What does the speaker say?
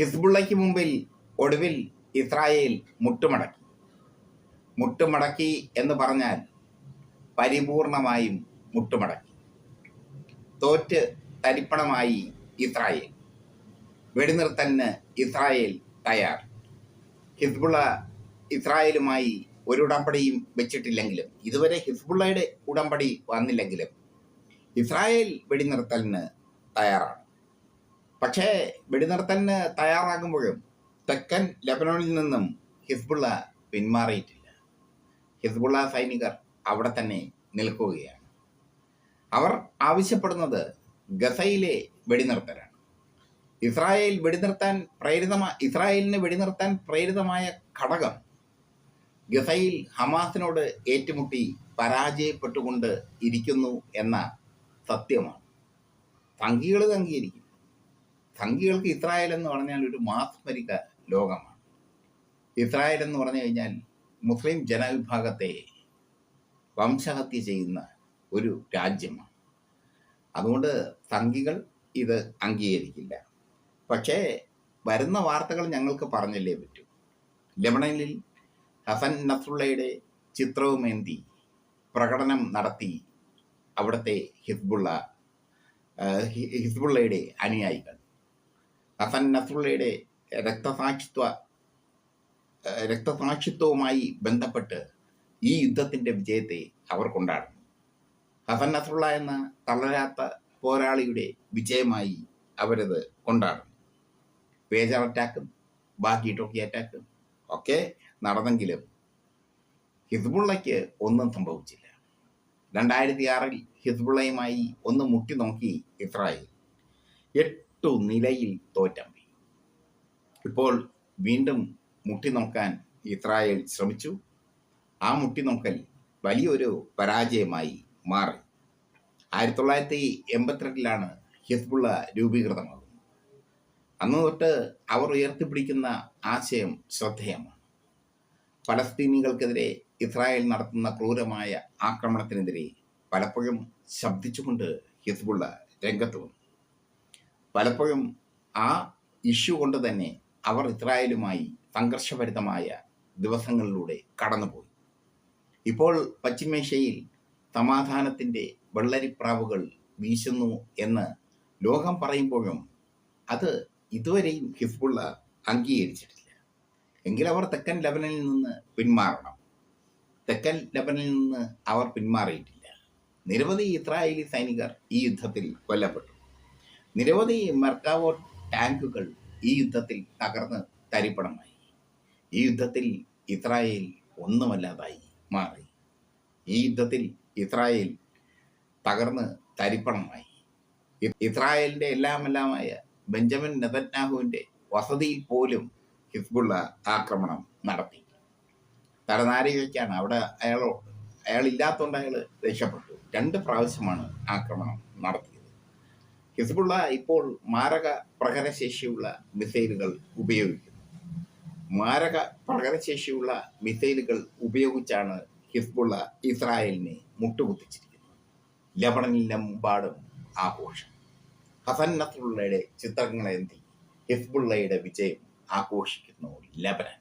ഹിസ്ബുള്ളയ്ക്ക് മുമ്പിൽ ഒടുവിൽ ഇസ്രായേൽ മുട്ടുമടക്കി. മുട്ടുമടക്കി എന്ന് പറഞ്ഞാൽ പരിപൂർണമായും മുട്ടുമടക്കി. തോറ്റ് തരിപ്പണമായി ഇസ്രായേൽ. വെടിനിർത്തലിന് ഇസ്രായേൽ തയ്യാർ. ഹിസ്ബുള്ള ഇസ്രായേലുമായി ഒരു ഉടമ്പടിയും വെച്ചിട്ടില്ലെങ്കിലും ഇതുവരെ ഹിസ്ബുള്ളയുടെ ഉടമ്പടി വന്നില്ലെങ്കിലും ഇസ്രായേൽ വെടിനിർത്തലിന് തയ്യാറാണ്. പക്ഷേ വെടിനിർത്തലിന് തയ്യാറാകുമ്പോഴും തെക്കൻ ലെബനോണിൽ നിന്നും ഹിസ്ബുള്ള പിന്മാറിയിട്ടില്ല. ഹിസ്ബുള്ള സൈനികർ അവിടെ തന്നെ നിൽക്കുകയാണ്. അവർ ആവശ്യപ്പെടുന്നത് ഗസയിലെ വെടിനിർത്തലാണ്. ഇസ്രായേൽ വെടിനിർത്താൻ പ്രേരിതമായ ഇസ്രായേലിന് വെടിനിർത്താൻ പ്രേരിതമായ ഘടകം ഗസയിൽ ഹമാസിനോട് ഏറ്റുമുട്ടി പരാജയപ്പെട്ടുകൊണ്ട് ഇരിക്കുന്നു എന്ന സത്യമാണ്. സംഘികൾ അംഗീകരിക്കും സംഘികൾക്ക് ഇസ്രായേൽ എന്ന് പറഞ്ഞാൽ ഒരു മാസ്മരിക ലോകമാണ്. ഇസ്രായേൽ എന്ന് പറഞ്ഞു കഴിഞ്ഞാൽ മുസ്ലിം ജനവിഭാഗത്തെ വംശഹത്യ ചെയ്യുന്ന ഒരു രാജ്യമാണ്. അതുകൊണ്ട് സംഘികൾ ഇത് അംഗീകരിക്കില്ല. പക്ഷേ വരുന്ന വാർത്തകൾ ഞങ്ങൾക്ക് പറഞ്ഞല്ലേ പറ്റൂ. ലെബണനിൽ ഹസൻ നസുള്ളയുടെ ചിത്രവുമേന്തി പ്രകടനം നടത്തി അവിടുത്തെ ഹിസ്ബുള്ള ഹിസ്ബുള്ളയുടെ അനുയായികൾ. ഹസൻ നസ്രുള്ളയുടെ രക്തസാക്ഷിത്വ രക്തസാക്ഷിത്വവുമായി ബന്ധപ്പെട്ട് ഈ യുദ്ധത്തിന്റെ വിജയത്തെ അവർ കൊണ്ടാടുന്നു. ഹസൻ നസ്രുള്ള എന്ന തളരാത്ത പോരാളിയുടെ വിജയമായി അവരത് കൊണ്ടാടുന്നു. പേജർ അറ്റാക്കും ബാക്കി ടോക്കി അറ്റാക്കും ഒക്കെ നടന്നെങ്കിലും ഹിസ്ബുള്ളയ്ക്ക് ഒന്നും സംഭവിച്ചില്ല. രണ്ടായിരത്തി ആറിൽ ഹിസ്ബുള്ളയുമായി ഒന്ന് മുട്ടി നോക്കി ഇസ്രായേൽ. എട്ടു നിലയിൽ തോറ്റമ്പി ഇപ്പോൾ വീണ്ടും മുട്ടി നോക്കാൻ ഇസ്രായേൽ ശ്രമിച്ചു. ആ മുട്ടി നോക്കൽ വലിയൊരു പരാജയമായി മാറി. ആയിരത്തി തൊള്ളായിരത്തി എൺപത്തിരണ്ടിലാണ് ഹിസ്ബുള്ള രൂപീകൃതമാകുന്നത്. അന്ന് തൊട്ട് അവർ ഉയർത്തിപ്പിടിക്കുന്ന ആശയം ശ്രദ്ധേയമാണ്. പലസ്തീനികൾക്കെതിരെ ഇസ്രായേൽ നടത്തുന്ന ക്രൂരമായ ആക്രമണത്തിനെതിരെ പലപ്പോഴും ശബ്ദിച്ചുകൊണ്ട് ഹിസ്ബുള്ള രംഗത്ത് വന്നു പലപ്പോഴും ആ ഇഷ്യൂ കൊണ്ട് തന്നെ അവർ ഇസ്രായേലുമായി സംഘർഷഭരിതമായ ദിവസങ്ങളിലൂടെ കടന്നുപോയി. ഇപ്പോൾ പശ്ചിമേഷ്യയിൽ സമാധാനത്തിന്റെ വെള്ളരിപ്രാവുകൾ വീശുന്നു എന്ന് ലോകം പറയുമ്പോഴും അത് ഇതുവരെയും ഹിസ്ബുള്ള അംഗീകരിച്ചിട്ടില്ല. എങ്കിൽ അവർ തെക്കൻ ലെബനനിൽ നിന്ന് പിന്മാറണം. തെക്കൻ ലെബനനിൽ നിന്ന് അവർ പിന്മാറിയിട്ടില്ല. നിരവധി ഇസ്രായേലി സൈനികർ ഈ യുദ്ധത്തിൽ കൊല്ലപ്പെട്ടു. നിരവധി മെർക്കാവോ ടാങ്കുകൾ ഈ യുദ്ധത്തിൽ തകർന്ന് തരിപ്പണമായി. ഈ യുദ്ധത്തിൽ ഇസ്രായേൽ ഒന്നുമല്ലാതായി മാറി. ഈ യുദ്ധത്തിൽ ഇസ്രായേൽ തകർന്ന് തരിപ്പണമായി. ഇസ്രായേലിന്റെ എല്ലാമെല്ലാമായ ബെഞ്ചമിൻ നെതന്യാഹുവിന്റെ വസതിയിൽ പോലും ഹിസ്ബുള്ള ആക്രമണം നടത്തി. തലനാരികയ്ക്കാണ് അവിടെ അയാളോ അയാളില്ലാത്തതുകൊണ്ട് അയാൾ രക്ഷപ്പെട്ടു. രണ്ട് പ്രാവശ്യമാണ് ആക്രമണം നടത്തിയത്. ഹിസ്ബുള്ള ഇപ്പോൾ മാരക പ്രകടനശേഷിയുള്ള മിസൈലുകൾ ഉപയോഗിക്കുന്നു. മാരക പ്രകടനശേഷിയുള്ള മിസൈലുകൾ ഉപയോഗിച്ചാണ് ഹിസ്ബുള്ള ഇസ്രായേലിനെ മുട്ടുകുത്തിച്ചിരിക്കുന്നത്. ലബണനിലെമ്പാടും ആഘോഷം. ഹസൻ നസറുള്ളയുടെ ചിത്രങ്ങളേന്തി ഹിസ്ബുള്ളയുടെ വിജയം ആഘോഷിക്കുന്നു ലബനൻ.